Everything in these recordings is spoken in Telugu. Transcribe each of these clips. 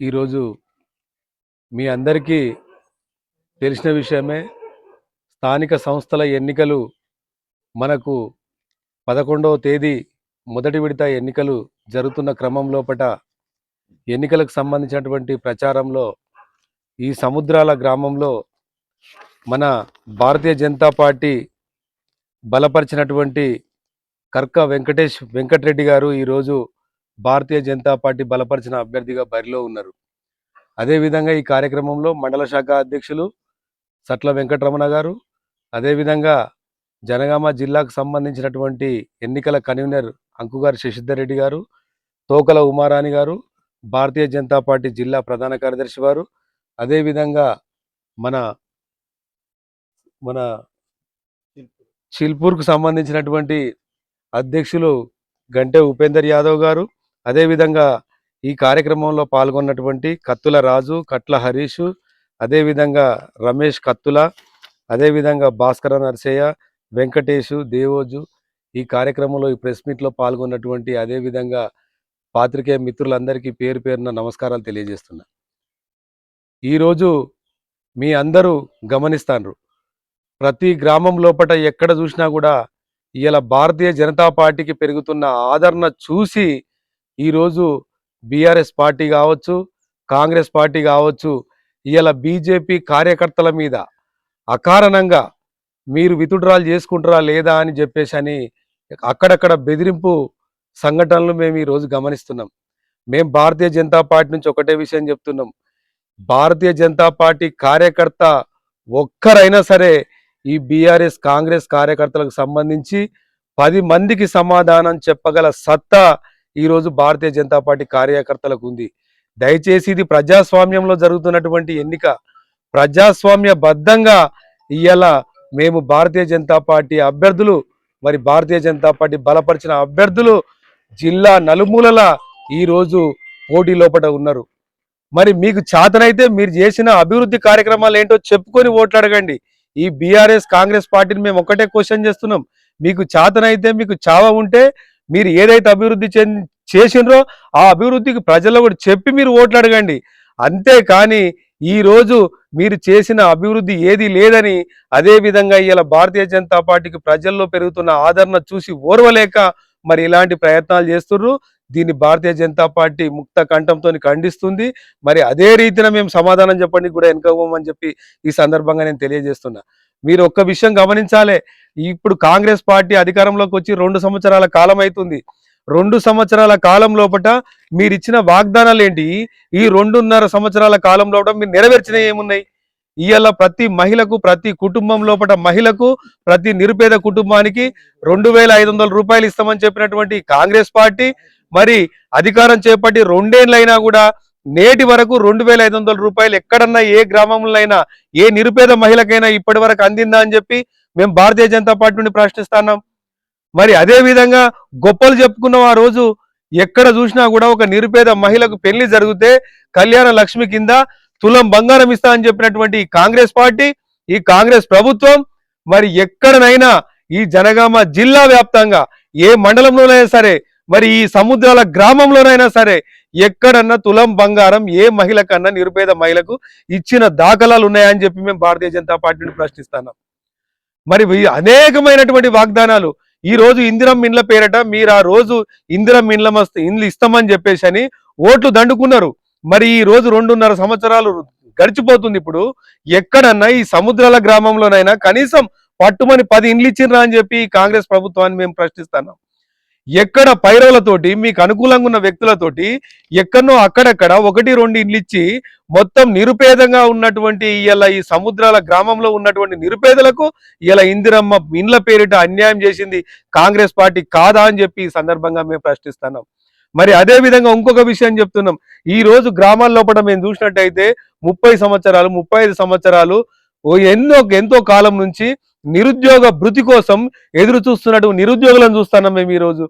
ఈరోజు మీ అందరికీ తెలిసిన విషయమే స్థానిక సంస్థల ఎన్నికలు మనకు పదకొండవ తేదీ మొదటి విడత ఎన్నికలు జరుగుతున్న క్రమం లోపల ఎన్నికలకు సంబంధించినటువంటి ప్రచారంలో ఈ సముద్రాల గ్రామంలో మన భారతీయ జనతా పార్టీ బలపరిచినటువంటి కర్క వెంకటేష్ వెంకటరెడ్డి గారు ఈరోజు భారతీయ జనతా పార్టీ బలపరిచిన అభ్యర్థిగా బరిలో ఉన్నారు. అదేవిధంగా ఈ కార్యక్రమంలో మండల శాఖ అధ్యక్షులు సట్ల వెంకటరమణ గారు అదేవిధంగా జనగామ జిల్లాకు సంబంధించినటువంటి ఎన్నికల కన్వీనర్ అంకుగారు శశిధర్ రెడ్డి గారు తోకల ఉమారాణి గారు భారతీయ జనతా పార్టీ జిల్లా ప్రధాన కార్యదర్శి వారు అదేవిధంగా మన మన చిల్పూర్కు సంబంధించినటువంటి అధ్యక్షులు గంటే ఉపేందర్ యాదవ్ గారు అదేవిధంగా ఈ కార్యక్రమంలో పాల్గొన్నటువంటి కత్తుల రాజు కట్ల హరీషు అదేవిధంగా రమేష్ కత్తుల అదేవిధంగా భాస్కర నరసయ్య వెంకటేషు దేవోజు ఈ కార్యక్రమంలో ఈ ప్రెస్ మీట్లో పాల్గొన్నటువంటి అదేవిధంగా పాత్రికేయ మిత్రులందరికీ పేరు పేరున నమస్కారాలు తెలియజేస్తున్నా. ఈరోజు మీ అందరూ గమనిస్తాన్రు ప్రతి గ్రామం లోపట ఎక్కడ చూసినా కూడా ఇలా భారతీయ జనతా పార్టీకి పెరుగుతున్న ఆదరణ చూసి ఈరోజు బీఆర్ఎస్ పార్టీ కావచ్చు కాంగ్రెస్ పార్టీ కావచ్చు ఇలా బీజేపీ కార్యకర్తల మీద అకారణంగా మీరు వితుడ్రాలు చేసుకుంటారా లేదా అని చెప్పేసి అని అక్కడక్కడ బెదిరింపు సంఘటనలు మేము ఈరోజు గమనిస్తున్నాం. మేము భారతీయ జనతా పార్టీ నుంచి ఒకటే విషయం చెప్తున్నాం. భారతీయ జనతా పార్టీ కార్యకర్త ఒక్కరైనా సరే ఈ బీఆర్ఎస్ కాంగ్రెస్ కార్యకర్తలకు సంబంధించి పది మందికి సమాధానం చెప్పగల సత్తా ఈరోజు భారతీయ జనతా పార్టీ కార్యకర్తలకు ఉంది. దయచేసి ఇది ప్రజాస్వామ్యంలో జరుగుతున్నటువంటి ఎన్నిక. ప్రజాస్వామ్య బద్ధంగా ఇవాళ మేము భారతీయ జనతా పార్టీ అభ్యర్థులు మరి భారతీయ జనతా పార్టీ బలపరిచిన అభ్యర్థులు జిల్లా నలుమూలల ఈరోజు పోటీ లోపల ఉన్నారు. మరి మీకు చేతనైతే మీరు చేసిన అభివృద్ధి కార్యక్రమాలు ఏంటో చెప్పుకొని ఓట్లు అడగండి ఈ బీఆర్ఎస్ కాంగ్రెస్ పార్టీని మేము ఒక్కటే క్వశ్చన్ చేస్తున్నాం. మీకు చేతనైతే మీకు చావ ఉంటే మీరు ఏదైతే అభివృద్ధి చేసినరో ఆ అభివృద్ధికి ప్రజల్లో కూడా చెప్పి మీరు ఓట్లు అడగండి. అంతేకాని ఈ రోజు మీరు చేసిన అభివృద్ధి ఏది లేదని అదే విధంగా ఇలా భారతీయ జనతా పార్టీకి ప్రజల్లో పెరుగుతున్న ఆదరణ చూసి ఓర్వలేక మరి ఇలాంటి ప్రయత్నాలు చేస్తున్నారు దీన్ని భారతీయ జనతా పార్టీ ముక్త కంఠంతో ఖండిస్తుంది. మరి అదే రీతిన మేము సమాధానం చెప్పండి కూడా వెనుకపోమని చెప్పి ఈ సందర్భంగా నేను తెలియజేస్తున్నా. మీరు ఒక్క విషయం గమనించాలి. ఇప్పుడు కాంగ్రెస్ పార్టీ అధికారంలోకి వచ్చి రెండు సంవత్సరాల కాలం అవుతుంది. రెండు సంవత్సరాల కాలం లోపట మీరు ఇచ్చిన వాగ్దానాలు ఏంటి? ఈ రెండున్నర సంవత్సరాల కాలం లోపల మీరు నెరవేర్చినవి ఏమున్నాయి? ఇవాళ ప్రతి మహిళకు ప్రతి కుటుంబం లోపల మహిళకు ప్రతి నిరుపేద కుటుంబానికి రెండు వేల ఐదు వందల రూపాయలు ఇస్తామని చెప్పినటువంటి కాంగ్రెస్ పార్టీ మరి అధికారం చేపట్టి రెండేళ్ళైనా కూడా నేటి వరకు రెండు వేల ఐదు వందల రూపాయలు ఎక్కడన్నా ఏ గ్రామంలో అయినా ఏ నిరుపేద మహిళకైనా ఇప్పటి వరకు అందిందా అని చెప్పి మేము భారతీయ జనతా పార్టీ నుండి ప్రశ్నిస్తున్నాం మరి అదే విధంగా గొప్పలు చెప్పుకున్నాం ఆ రోజు ఎక్కడ చూసినా కూడా ఒక నిరుపేద మహిళకు పెళ్ళి జరిగితే కళ్యాణ లక్ష్మి కింద తులం బంగారం ఇస్తా అని చెప్పినటువంటి కాంగ్రెస్ పార్టీ ఈ కాంగ్రెస్ ప్రభుత్వం మరి ఎక్కడనైనా ఈ జనగామ జిల్లా వ్యాప్తంగా ఏ మండలంలోనైనా సరే మరి ఈ సముద్రాల గ్రామంలోనైనా సరే ఎక్కడన్నా తులం బంగారం ఏ మహిళకన్నా నిరుపేద మహిళకు ఇచ్చిన దాఖలాలు ఉన్నాయని చెప్పి మేము భారతీయ జనతా పార్టీని ప్రశ్నిస్తున్నాం మరి అనేకమైనటువంటి వాగ్దానాలు. ఈ రోజు ఇందిరం ఇండ్ల పేరట మీరు ఆ రోజు ఇందిరం ఇండ్ల ఇండ్లు ఇస్తామని చెప్పేసి అని ఓట్లు దండుకున్నారు. మరి ఈ రోజు రెండున్నర సంవత్సరాలు గడిచిపోతుంది ఇప్పుడు. ఎక్కడన్నా ఈ సముద్రాల గ్రామంలోనైనా కనీసం పట్టుమని పది ఇండ్లు ఇచ్చిండ్రా అని చెప్పి కాంగ్రెస్ ప్రభుత్వాన్ని మేము ప్రశ్నిస్తున్నాం. ఎక్కడ పైరవులతోటి మీకు అనుకూలంగా ఉన్న వ్యక్తులతోటి ఎక్కడనో అక్కడక్కడ ఒకటి రెండు ఇండ్లు ఇచ్చి మొత్తం నిరుపేదంగా ఉన్నటువంటి ఇలా ఈ సముద్రాల గ్రామంలో ఉన్నటువంటి నిరుపేదలకు ఇలా ఇందిరమ్మ ఇండ్ల పేరిట అన్యాయం చేసింది కాంగ్రెస్ పార్టీ కాదా అని చెప్పి ఈ సందర్భంగా మేము ప్రశ్నిస్తున్నాం. మరి అదే విధంగా ఇంకొక విషయం చెప్తున్నాం. ఈ రోజు గ్రామాల లోపల మేము చూసినట్టయితే ముప్పై సంవత్సరాలు ముప్పై ఐదు సంవత్సరాలు ఓ ఎన్నో ఎంతో కాలం నుంచి నిరుద్యోగ భృతి కోసం ఎదురు చూస్తున్నట్టు నిరుద్యోగులను చూస్తున్నాం మేము ఈ రోజు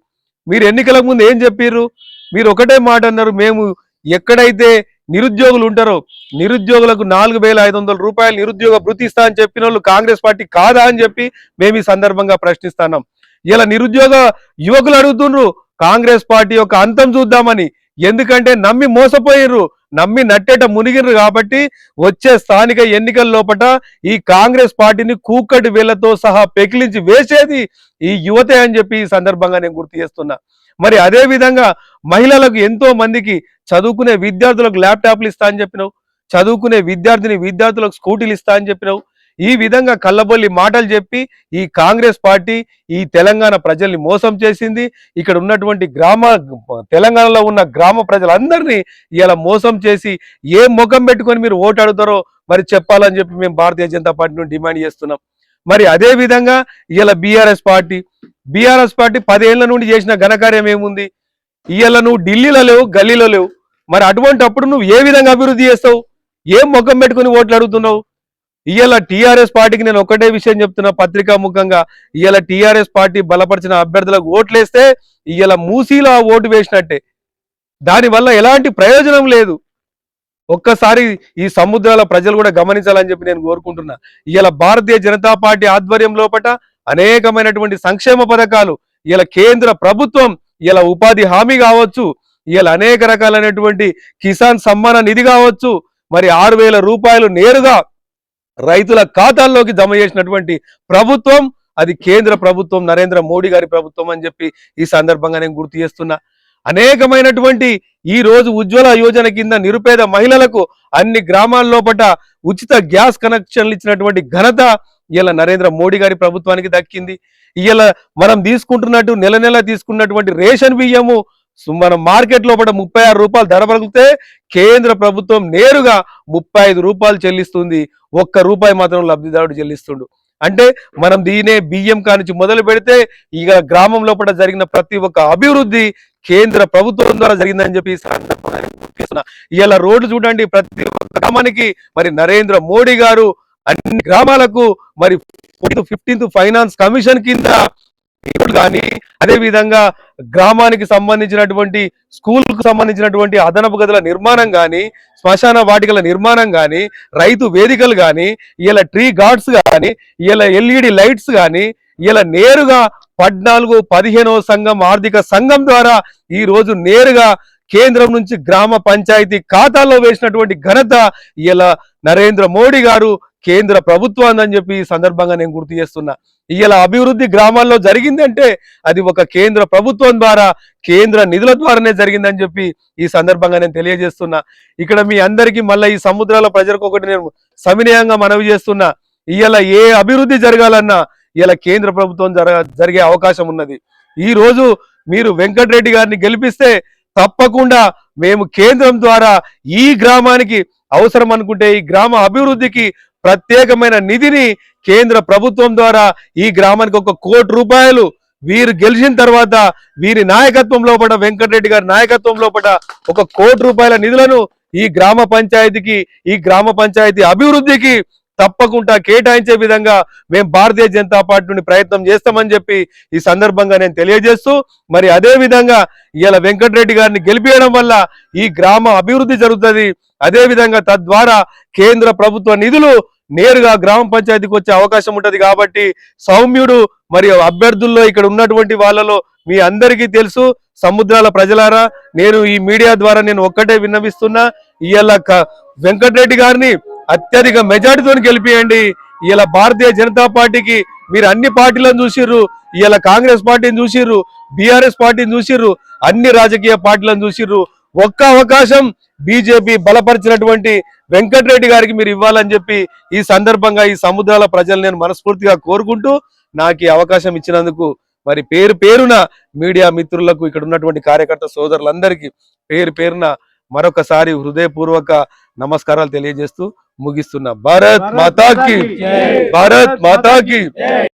మీరు ఎన్నికల ముందు ఏం చెప్పారు మీరు ఒకటే మాట అన్నారు మేము ఎక్కడైతే నిరుద్యోగులు ఉంటారో నిరుద్యోగులకు నాలుగు వేల ఐదు వందల రూపాయలు నిరుద్యోగ భృతి ఇస్తా అని చెప్పిన వాళ్ళు కాంగ్రెస్ పార్టీ కాదా అని చెప్పి మేము ఈ సందర్భంగా ప్రశ్నిస్తున్నాం. ఇలా నిరుద్యోగ యువకులు అడుగుతుండ్రు కాంగ్రెస్ పార్టీ యొక్క అంతం చూద్దామని. ఎందుకంటే నమ్మి మోసపోయిర్రు. నమ్మి నట్టేట మునిగిర్రు కాబట్టి వచ్చే స్థానిక ఎన్నికల లోపల ఈ కాంగ్రెస్ పార్టీని కూకటి వేళ్ళతో సహా పెకిలించి వేసేది ఈ యువతే అని చెప్పి ఈ సందర్భంగా నేను గుర్తు చేస్తున్నా. మరి అదే విధంగా మహిళలకు ఎంతో మందికి చదువుకునే విద్యార్థులకు ల్యాప్టాప్లు ఇస్తా అని చెప్పినావు. చదువుకునే విద్యార్థిని విద్యార్థులకు స్కూటీలు ఇస్తా అని చెప్పినావు. ఈ విధంగా కళ్ళబొల్లి మాటలు చెప్పి ఈ కాంగ్రెస్ పార్టీ ఈ తెలంగాణ ప్రజల్ని మోసం చేసింది. ఇక్కడ ఉన్నటువంటి గ్రామ తెలంగాణలో ఉన్న గ్రామ ప్రజలందరినీ ఇలా మోసం చేసి ఏ ముఖం పెట్టుకొని మీరు ఓటు అడుగుతారో మరి చెప్పాలని చెప్పి మేము భారతీయ జనతా పార్టీ నుండి డిమాండ్ చేస్తున్నాం. మరి అదే విధంగా ఇలా బీఆర్ఎస్ పార్టీ బీఆర్ఎస్ పార్టీ పదేళ్ళ నుండి చేసిన ఘనకార్యం ఏముంది? ఇవాళ నువ్వు ఢిల్లీలో లేవు గల్లీలో లేవు. మరి అటువంటి అప్పుడు నువ్వు ఏ విధంగా అభివృద్ధి చేస్తావు? ఏం ముఖం పెట్టుకుని ఓట్లు అడుగుతున్నావు? ఇవాళ టీఆర్ఎస్ పార్టీకి నేను ఒకటే విషయం చెప్తున్నా పత్రికా ముఖంగా. ఇవాళ టీఆర్ఎస్ పార్టీ బలపరిచిన అభ్యర్థులకు ఓట్లేస్తే ఇవాళ మూసీలో ఓటు వేసినట్టే. దానివల్ల ఎలాంటి ప్రయోజనం లేదు. ఒక్కసారి ఈ సముద్రాల ప్రజలు కూడా గమనించాలని చెప్పి నేను కోరుకుంటున్నా. ఇవాళ భారతీయ జనతా పార్టీ ఆధ్వర్యం లోపట అనేకమైనటువంటి సంక్షేమ పథకాలు ఇలా కేంద్ర ప్రభుత్వం ఇలా ఉపాధి హామీ కావచ్చు ఇలా అనేక రకాలైనటువంటి కిసాన్ సమ్మాన నిధి కావచ్చు మరి ఆరు వేల రూపాయలు నేరుగా రైతుల ఖాతాల్లోకి జమ చేసినటువంటి ప్రభుత్వం అది కేంద్ర ప్రభుత్వం నరేంద్ర మోడీ గారి ప్రభుత్వం అని చెప్పి ఈ సందర్భంగా నేను గుర్తు చేస్తున్నా. అనేకమైనటువంటి ఈ రోజు ఉజ్వల యోజన కింద నిరుపేద మహిళలకు అన్ని గ్రామాల్లో పట ఉచిత గ్యాస్ కనెక్షన్లు ఇచ్చినటువంటి ఘనత ఇలా నరేంద్ర మోడీ గారి ప్రభుత్వానికి దక్కింది. ఇలా మనం తీసుకుంటున్నట్టు నెల నెల తీసుకున్నటువంటి రేషన్ బియ్యము మన మార్కెట్ లోపల ముప్పై ఆరు రూపాయలు ధర పలికితే కేంద్ర ప్రభుత్వం నేరుగా ముప్పై ఐదు రూపాయలు చెల్లిస్తుంది. ఒక్క రూపాయి మాత్రం లబ్ధిదారుడు చెల్లిస్తుండు. అంటే మనం దీనే బియ్యం కానించి మొదలు పెడితే ఇక గ్రామం లోపల జరిగిన ప్రతి ఒక్క అభివృద్ధి కేంద్ర ప్రభుత్వం ద్వారా జరిగిందని చెప్పి ఇలా రోడ్లు చూడండి ప్రతి ఒక్క గ్రామానికి మరి నరేంద్ర మోడీ గారు అన్ని గ్రామాలకు మరి ఫిఫ్టీన్త్ ఫైనాన్స్ కమిషన్ కింద కానీ అదే విధంగా గ్రామానికి సంబంధించినటువంటి స్కూల్కు సంబంధించినటువంటి అదనపు గదుల నిర్మాణం కానీ శ్మశాన వాటికల నిర్మాణం కానీ రైతు వేదికలు కానీ ఇలా ట్రీ గార్డ్స్ కానీ ఇలా ఎల్ఈడి లైట్స్ కానీ ఇలా నేరుగా పద్నాలుగు పదిహేనవ సంఘం ఆర్థిక సంఘం ద్వారా ఈ రోజు నేరుగా కేంద్రం నుంచి గ్రామ పంచాయతీ ఖాతాల్లో వేసినటువంటి ఘనత ఇలా నరేంద్ర మోడీ గారు కేంద్ర ప్రభుత్వం అని చెప్పి ఈ సందర్భంగా నేను గుర్తు చేస్తున్నా. ఇలా అభివృద్ధి గ్రామాల్లో జరిగిందంటే అది ఒక కేంద్ర ప్రభుత్వం ద్వారా కేంద్ర నిధుల ద్వారానే జరిగిందని చెప్పి ఈ సందర్భంగా నేను తెలియజేస్తున్నా. ఇక్కడ మీ అందరికీ మళ్ళీ ఈ సముద్రాల ప్రజలకు ఒకటి నేను సవినయంగా మనవి చేస్తున్నా. ఇలా ఏ అభివృద్ధి జరగాలన్నా ఇలా కేంద్ర ప్రభుత్వం జరగ జరిగే అవకాశం ఉన్నది. ఈ రోజు మీరు వెంకటరెడ్డి గారిని గెలిపిస్తే తప్పకుండా మేము కేంద్రం ద్వారా ఈ గ్రామానికి అవసరం అనుకుంటే ఈ గ్రామ అభివృద్ధికి ప్రత్యేకమైన నిధిని కేంద్ర ప్రభుత్వం ద్వారా ఈ గ్రామానికి ఒక కోటి రూపాయలు వీరు గెలిచిన తర్వాత వీరి నాయకత్వం లోపల వెంకటరెడ్డి గారి నాయకత్వం లోపల ఒక కోటి రూపాయల నిధులను ఈ గ్రామ పంచాయతీకి ఈ గ్రామ పంచాయతీ అభివృద్ధికి తప్పకుండా కేటాయించే విధంగా మేము భారతీయ జనతా పార్టీ నుండి ప్రయత్నం చేస్తామని చెప్పి ఈ సందర్భంగా నేను తెలియజేస్తూ మరి అదే విధంగా ఇలా వెంకటరెడ్డి గారిని గెలిపించడం వల్ల ఈ గ్రామ అభివృద్ధి జరుగుతుంది. అదే విధంగా తద్వారా కేంద్ర ప్రభుత్వ నిధులు నేరుగా గ్రామ పంచాయతీకి వచ్చే అవకాశం ఉంటది కాబట్టి సౌమ్యుడు మరియు అభ్యర్థుల్లో ఇక్కడ ఉన్నటువంటి వాళ్ళలో మీ అందరికీ తెలుసు. సముద్రాల ప్రజలారా నేను ఈ మీడియా ద్వారా నేను ఒక్కటే విన్నవిస్తున్నా. ఇవాళ వెంకటరెడ్డి గారిని అత్యధిక మెజార్టీతో గెలిపియండి. ఇలా భారతీయ జనతా పార్టీకి మీరు అన్ని పార్టీలను చూసిర్రు. ఇలా కాంగ్రెస్ పార్టీని చూసిర్రు. బీఆర్ఎస్ పార్టీని చూసిర్రు. అన్ని రాజకీయ పార్టీలను చూసిర్రు. ఒక్క అవకాశం బీజేపీ బలపరిచినటువంటి వెంకటరెడ్డి గారికి మీరు ఇవ్వాలని చెప్పి ఈ సందర్భంగా ఈ సముద్రాల ప్రజలు నేను మనస్ఫూర్తిగా కోరుకుంటూ నాకు ఈ అవకాశం ఇచ్చినందుకు మరి పేరు పేరున మీడియా మిత్రులకు ఇక్కడ ఉన్నటువంటి కార్యకర్త సోదరులందరికీ పేరు పేరున మరొకసారి హృదయపూర్వక నమస్కారాలు తెలియజేస్తూ ముగిస్తున్నా భారత్ మాతాకి భారత్ మాతాకి